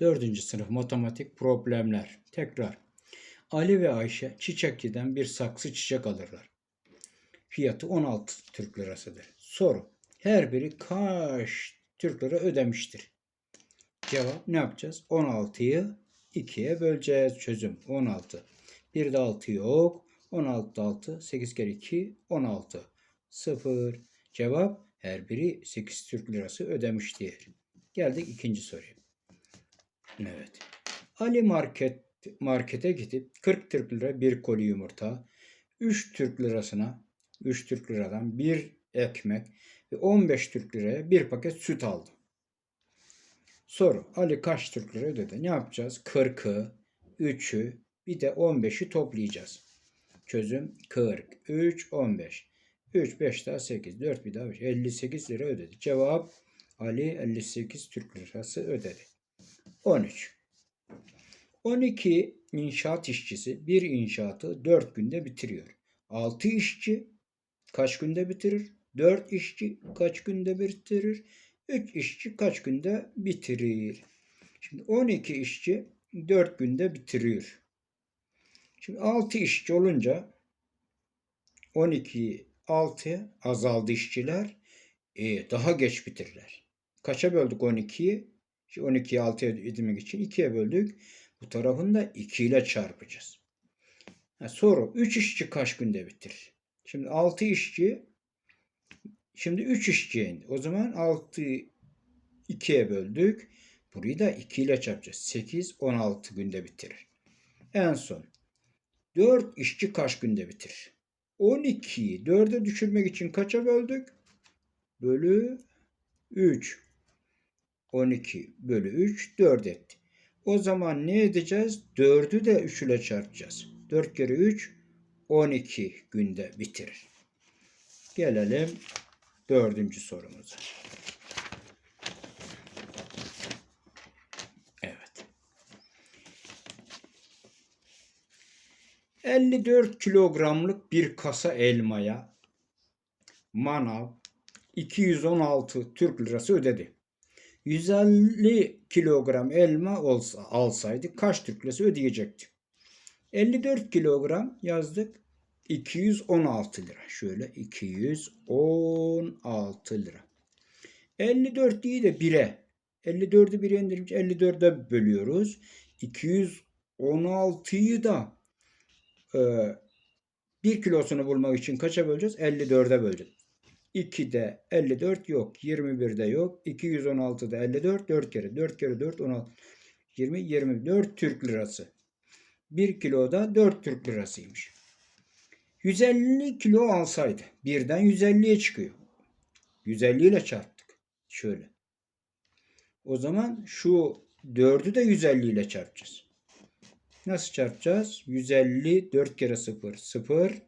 Dördüncü sınıf matematik problemler. Tekrar. Ali ve Ayşe çiçekçiden bir saksı çiçek alırlar. Fiyatı 16 Türk lirasıdır. Soru. Her biri kaç Türk lira ödemiştir? Cevap ne yapacağız? 16'yı 2'ye böleceğiz. Çözüm 16. Bir de 6 yok. 16 6. 8 kere 2 16. 0. Cevap her biri 8 Türk lirası ödemiştir. Geldik ikinci soruya. Evet. Ali market markete gidip 40 Türk lira bir koli yumurta, 3 Türk lirasına 3 Türk liradan bir ekmek ve 15 Türk liraya bir paket süt aldı. Soru. Ali kaç Türk lira ödedi? Ne yapacağız? 40'ı, 3'ü, bir de 15'i toplayacağız. Çözüm 40, 3, 15. 3, 5 daha 8, 4 bir daha 5. 58 lira ödedi. Cevap Ali 58 Türk lirası ödedi. 13. 12 inşaat işçisi bir inşaatı 4 günde bitiriyor. 6 işçi kaç günde bitirir? 4 işçi kaç günde bitirir? 3 işçi kaç günde bitirir? Şimdi 12 işçi 4 günde bitiriyor. Şimdi 6 işçi olunca 12 6 azaldı işçiler. E, daha geç bitirirler. Kaça böldük 12'yi? 12'yi 6'ya edinmek için 2'ye böldük. Bu tarafını da 2 ile çarpacağız. Ha, soru 3 işçi kaç günde bitirir? Şimdi 6 işçi şimdi 3 işçiye indi. O zaman 6 2'ye böldük. Burayı da 2 ile çarpacağız. 8 16 günde bitirir. En son 4 işçi kaç günde bitirir? 12'yi 4'e düşürmek için kaça böldük? Bölü 3. 12 bölü 3 4 etti. O zaman ne edeceğiz? 4'ü de 3 ile çarpacağız. 4 kere 3 12 günde bitirir. Gelelim dördüncü sorumuza. Evet. 54 kilogramlık bir kasa elmaya manav 216 Türk lirası ödedi. 150 kilogram elma olsa alsaydı kaç Türk lirası ödeyecekti? 54 kilogram yazdık. 216 lira. Şöyle 216 lira. 54 değil de 1'e. 54'ü 1'e indirmiş. 54'e bölüyoruz. 216'yı da e, 1 kilosunu bulmak için kaça böleceğiz? 54'e böleceğiz. 2'de 54 yok. 21'de yok. 216'da 54 4 kere. 4 kere 4 16. 20 24 Türk lirası. 1 kiloda 4 Türk lirasıymış. 150 kilo alsaydı birden 150'ye çıkıyor. 150 ile çarptık. Şöyle. O zaman şu 4'ü de 150 ile çarpacağız. Nasıl çarpacağız? 150 4 kere 0 0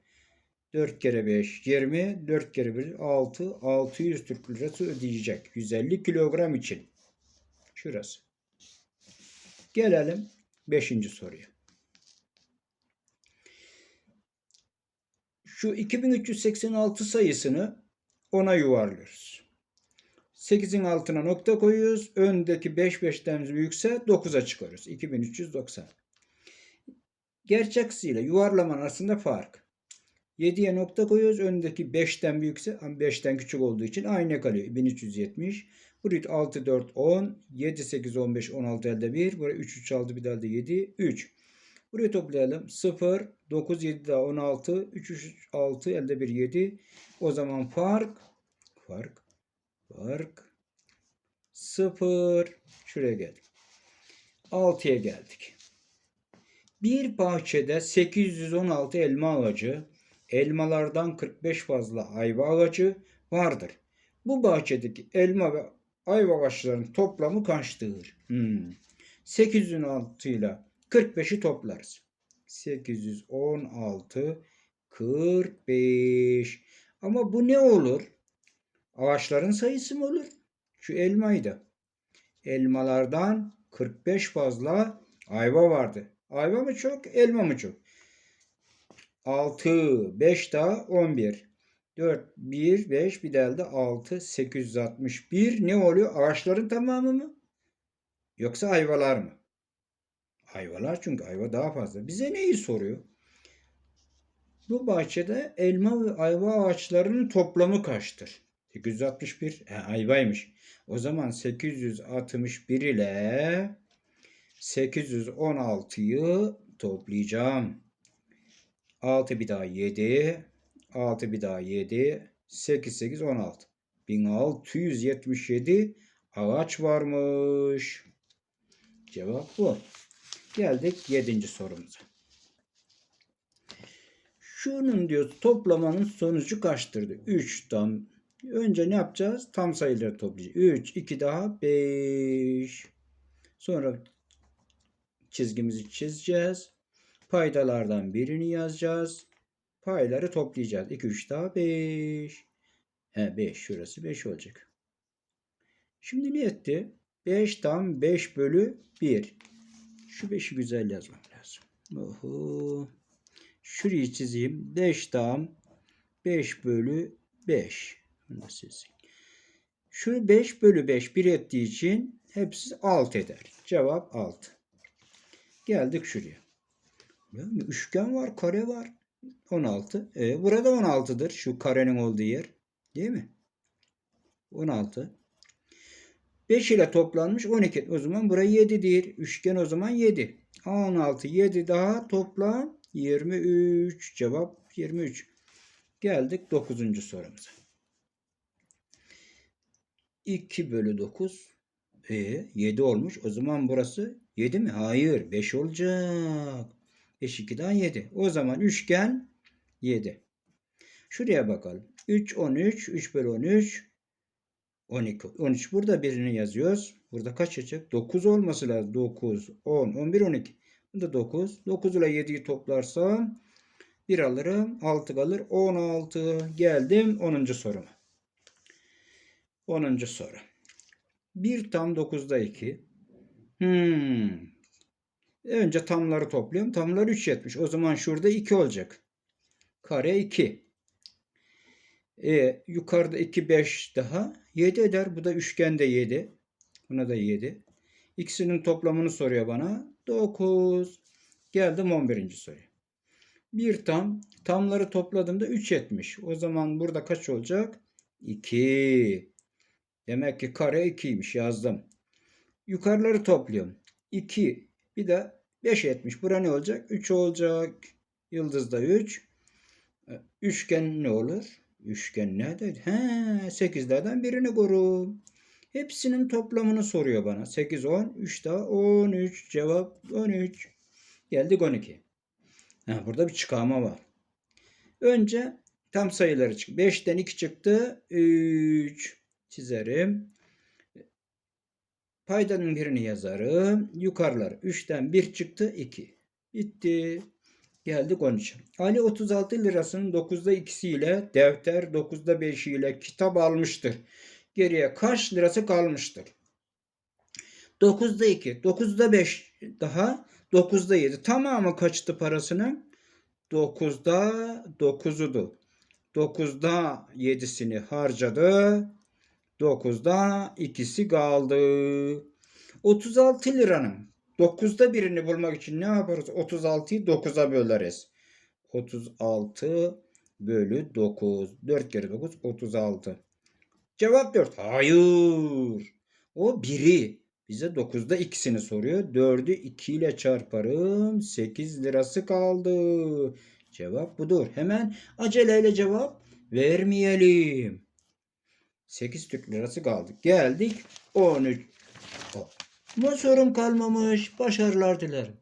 4 kere 5 20 4 kere 1 6 600 Türk lirası ödeyecek. 150 kilogram için. Şurası. Gelelim 5. soruya. Şu 2386 sayısını ona yuvarlıyoruz. 8'in altına nokta koyuyoruz. Öndeki 5 5'ten büyükse 9'a çıkarıyoruz. 2390. Gerçeksiyle yuvarlaman arasında fark. 7'ye nokta koyuyoruz. Öndeki 5'ten büyükse 5'ten küçük olduğu için aynı kalıyor. 1370. Buraya 6, 4, 10. 7, 8, 15, 16 elde 1. Buraya 3, 3 aldı bir elde 7, 3. Burayı toplayalım. 0, 9, 7 daha 16. 3, 3, 6 elde 1, 7. O zaman fark fark fark 0. Şuraya geldik. 6'ya geldik. Bir bahçede 816 elma ağacı, elmalardan 45 fazla ayva ağacı vardır. Bu bahçedeki elma ve ayva ağaçlarının toplamı kaçtır? Hmm. 816 ile 45'i toplarız. 816 45. Ama bu ne olur? Ağaçların sayısı mı olur? Şu elmaydı. Elmalardan 45 fazla ayva vardı. Ayva mı çok, elma mı çok? 6, 5 daha 11. 4, 1, 5 bir de elde 6, 861 ne oluyor? Ağaçların tamamı mı? Yoksa ayvalar mı? Ayvalar çünkü ayva daha fazla. Bize neyi soruyor? Bu bahçede elma ve ayva ağaçlarının toplamı kaçtır? 861 he, ayvaymış. O zaman 861 ile 816'yı toplayacağım. 6 bir daha 7. 6 bir daha 7. 8 8 16. 1677 ağaç varmış. Cevap bu. Geldik 7. sorumuza. Şunun diyor toplamanın sonucu kaçtır diyor. 3 tam. Önce ne yapacağız? Tam sayıları toplayacağız. 3, 2 daha 5. Sonra çizgimizi çizeceğiz. Paydalardan birini yazacağız. Payları toplayacağız. 2, 3 daha 5. He 5. Şurası 5 olacak. Şimdi ne etti? 5 tam 5 bölü 1. Şu 5'i güzel yazmam lazım. Oho. Şurayı çizeyim. 5 tam 5 bölü 5. Bunu sileyim. Şu 5 bölü 5 1 ettiği için hepsi 6 eder. Cevap 6. Geldik şuraya. Ya, Üçgen var, kare var. 16. E, burada 16'dır. Şu karenin olduğu yer. Değil mi? 16. 5 ile toplanmış 12. O zaman buraya 7'dir. Üçgen o zaman 7. 16, 7 daha toplam 23. Cevap 23. Geldik 9. sorumuza. 2 bölü 9 e, 7 olmuş. O zaman burası 7 mi? Hayır. 5 olacak. 5 2'den 7. O zaman üçgen 7. Şuraya bakalım. 3 13. 3 bölü 13. 12. 13 burada birini yazıyoruz. Burada kaç çıkacak? 9 olması lazım. 9, 10, 11, 12. Bu da 9. 9 ile 7'yi toplarsam 1 alırım. 6 kalır. 16. Geldim 10. soruma. 10. soru. 1 tam 9'da 2. Hmm. Önce tamları topluyorum. Tamlar 3 etmiş. O zaman şurada 2 olacak. Kare 2. E, yukarıda 2 5 daha 7 eder. Bu da üçgende 7. Buna da 7. İkisinin toplamını soruyor bana. 9. Geldim 11. soruya. Bir tam. Tamları topladığımda 3 etmiş. O zaman burada kaç olacak? 2. Demek ki kare 2'ymiş yazdım. Yukarıları topluyorum. 2. Bir de 5 etmiş. Bura ne olacak? 3 olacak. Yıldızda 3. Üçgen ne olur? Üçgen nedir? He, 8'lerden birini koru. Hepsinin toplamını soruyor bana. 8, 10, 3 daha 13. Cevap 13. Geldik 12. Ha, burada bir çıkarma var. Önce tam sayıları çık. 5'ten 2 çıktı. 3 çizerim. Paydanın birini yazarım. Yukarılar 3'ten 1 çıktı 2. Bitti. Geldik 13'e. Ali 36 lirasının 9'da 2'si ile defter 9'da 5'i ile kitap almıştır. Geriye kaç lirası kalmıştır? 9'da 2, 9'da 5 daha 9'da 7. Tamamı kaçtı parasının? 9'da 9'udu. 9'da 7'sini harcadı. 9'da ikisi kaldı. 36 liranın 9'da birini bulmak için ne yaparız? 36'yı 9'a böleriz. 36 bölü 9. 4 kere 9 36. Cevap 4. Hayır. O biri. Bize 9'da ikisini soruyor. 4'ü 2 ile çarparım. 8 lirası kaldı. Cevap budur. Hemen aceleyle cevap vermeyelim. 8 Türk lirası kaldı. Geldik 13. Bu sorum kalmamış. Başarılar dilerim.